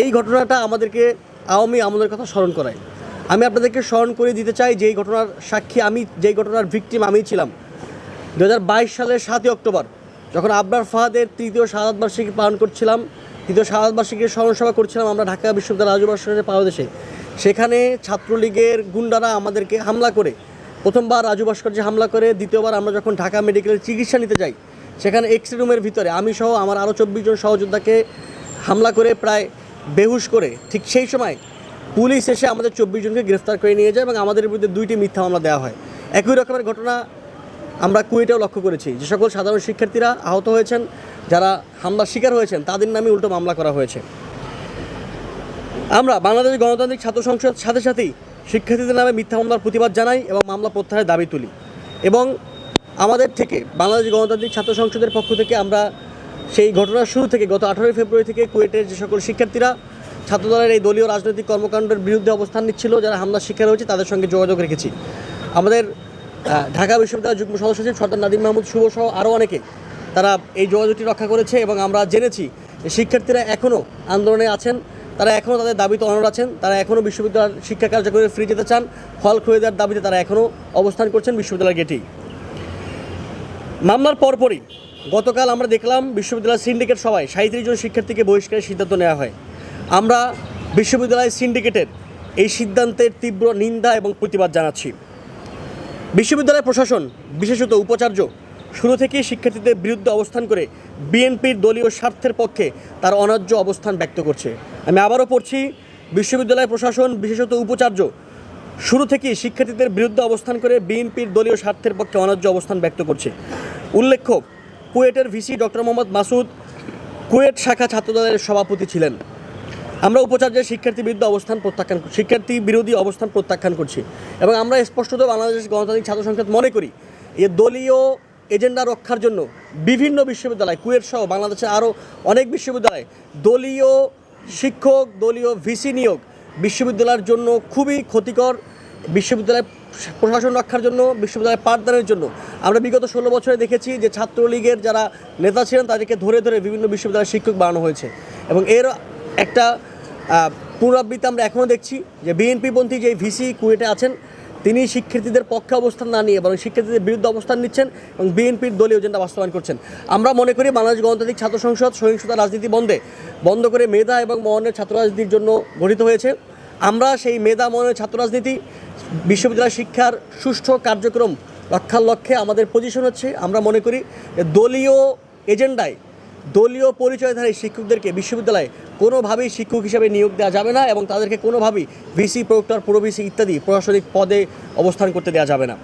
এই ঘটনাটা আমাদেরকে আওয়ামী আমলের কথা স্মরণ করায়। আমি আপনাদেরকে স্মরণ করে দিতে চাই যেই ঘটনার সাক্ষী আমি, যেই ঘটনার ভিকটিম আমি ছিলাম। দু হাজার বাইশ সালের সাতই অক্টোবর, যখন আবরার ফাহাদের তৃতীয় শাহাদ বার্ষিকী পালন করছিলাম, তৃতীয় শাহাদ বার্ষিকীর স্মরণসভা করছিলাম আমরা ঢাকা বিশ্ববিদ্যালয় রাজুভাস্করের পাদদেশে সেখানে ছাত্রলীগের গুন্ডারা আমাদেরকে হামলা করে। প্রথমবার রাজু ভাস্কর্যে হামলা করে, দ্বিতীয়বার আমরা যখন ঢাকা মেডিকেলের চিকিৎসা নিতে যাই, সেখানে এক্স রুমের ভিতরে আমি সহ আমার আরও চব্বিশ জন সহযোদ্ধাকে হামলা করে প্রায় বেহুশ করে ঠিক সেই সময় পুলিশ এসে আমাদের চব্বিশ জনকে গ্রেফতার করে নিয়ে যায় এবং আমাদের বিরুদ্ধে দুইটি মিথ্যা মামলা দেওয়া হয়। একই রকমের ঘটনা আমরা কুয়েটেও লক্ষ্য করেছি। যে সকল সাধারণ শিক্ষার্থীরা আহত হয়েছেন, যারা হামলার শিকার হয়েছেন, তাদের নামে উল্টো মামলা করা হয়েছে। আমরা বাংলাদেশ গণতান্ত্রিক ছাত্র সংসদ সাথে সাথেই শিক্ষার্থীদের নামে মিথ্যা মামলার প্রতিবাদ জানাই এবং মামলা প্রত্যাহারের দাবি তুলি। এবং আমাদের থেকে বাংলাদেশ গণতান্ত্রিক ছাত্র সংসদের পক্ষ থেকে আমরা সেই ঘটনার শুরু থেকে গত আঠারোই ফেব্রুয়ারি থেকে কুয়েটের যে সকল শিক্ষার্থীরা, ছাত্রদলের এই দলীয় রাজনৈতিক কর্মকাণ্ডের বিরুদ্ধে অবস্থান নিচ্ছিল, যারা হামলার শিকার হয়েছে, তাদের সঙ্গে যোগাযোগ রেখেছি। আমাদের ঢাকা বিশ্ববিদ্যালয়ের যুগ্ম সদস্য সচিব সর্দার নাদিম মাহমুদ, শুভ সহ আরও অনেকে। তারা এই যোগাযোগটি রক্ষা করেছে এবং আমরা জেনেছি শিক্ষার্থীরা এখনও আন্দোলনে আছেন, তারা এখনও তাদের দাবিতে অনর আছেন, তারা এখনও বিশ্ববিদ্যালয়ের শিক্ষা কার্যক্রমে ফ্রি যেতে চান, ফল খুঁয়ে দেওয়ার দাবিতে তারা এখনও অবস্থান করছেন বিশ্ববিদ্যালয়ের গেটেই। মামলার পরপরই গতকাল আমরা দেখলাম বিশ্ববিদ্যালয় সিন্ডিকেট সবাই সাঁত্রিশ জন শিক্ষার্থীকে বহিষ্কারের সিদ্ধান্ত নেওয়া হয়। আমরা বিশ্ববিদ্যালয় সিন্ডিকেটের এই সিদ্ধান্তের তীব্র নিন্দা এবং প্রতিবাদ জানাচ্ছি। বিশ্ববিদ্যালয় প্রশাসন, বিশেষত উপাচার্য, শুরু থেকেই শিক্ষার্থীদের বিরুদ্ধে অবস্থান করে বিএনপির দলীয় স্বার্থের পক্ষে তার অনার্য অবস্থান ব্যক্ত করছে। আমি আবারও পড়ছি, বিশ্ববিদ্যালয় প্রশাসন, বিশেষত উপাচার্য, শুরু থেকেই শিক্ষার্থীদের বিরুদ্ধে অবস্থান করে বিএনপির দলীয় স্বার্থের পক্ষে অনার্য অবস্থান ব্যক্ত করছে। উল্লেখ্য কুয়েটের ভিসি ডক্টর মোহাম্মদ মাসুদ কুয়েট শাখা ছাত্রদলের সভাপতি ছিলেন। আমরা উপাচার্যের শিক্ষার্থী বিরুদ্ধে অবস্থান প্রত্যাখ্যান শিক্ষার্থী বিরোধী অবস্থান প্রত্যাখ্যান করছি এবং আমরা স্পষ্টত বাংলাদেশ গণতান্ত্রিক ছাত্র সংসদ মনে করি এ দলীয় এজেন্ডা রক্ষার জন্য বিভিন্ন বিশ্ববিদ্যালয়, কুয়েট সহ বাংলাদেশের আরও অনেক বিশ্ববিদ্যালয় দলীয় শিক্ষক, দলীয় ভিসি নিয়োগ বিশ্ববিদ্যালয়ের জন্য খুবই ক্ষতিকর। বিশ্ববিদ্যালয় প্রশাসন রক্ষার জন্য, বিশ্ববিদ্যালয় পাঠদানের জন্য। আমরা বিগত ষোলো বছরে দেখেছি যে ছাত্রলীগের যারা নেতা ছিলেন, তাদেরকে ধরে ধরে বিভিন্ন বিশ্ববিদ্যালয়ের শিক্ষক বানানো হয়েছে। এবং এর একটা পুনরাবৃত্তি আমরা এখনও দেখছি যে বিএনপিপন্থী যে ভিসি কুয়েটে আছেন, তিনি শিক্ষার্থীদের পক্ষে অবস্থান না নিয়ে, বরং শিক্ষার্থীদের বিরুদ্ধে অবস্থান নিচ্ছেন এবং বিএনপির দলীয় এজেন্ডা বাস্তবায়ন করছেন। আমরা মনে করি বাংলাদেশ গণতান্ত্রিক ছাত্র সংসদ সহিংসতা রাজনীতি বন্ধে বন্ধ করে মেধা এবং মহনের ছাত্র রাজনীতির জন্য গঠিত হয়েছে। আমরা সেই মেধা মনের ছাত্র রাজনীতি বিশ্ববিদ্যালয় শিক্ষার সুষ্ঠু কার্যক্রম রক্ষার লক্ষ্যে আমাদের পজিশন হচ্ছে। আমরা মনে করি দলীয় এজেন্ডায়, দলীয় পরিচয়ধারী শিক্ষকদেরকে বিশ্ববিদ্যালয়ে কোনোভাবেই শিক্ষক হিসেবে নিয়োগ দেওয়া যাবে না এবং তাদেরকে কোনোভাবেই ভিসি, প্রক্টর পুরো ভিসি ইত্যাদি প্রশাসনিক পদে অবস্থান করতে দেওয়া যাবে না।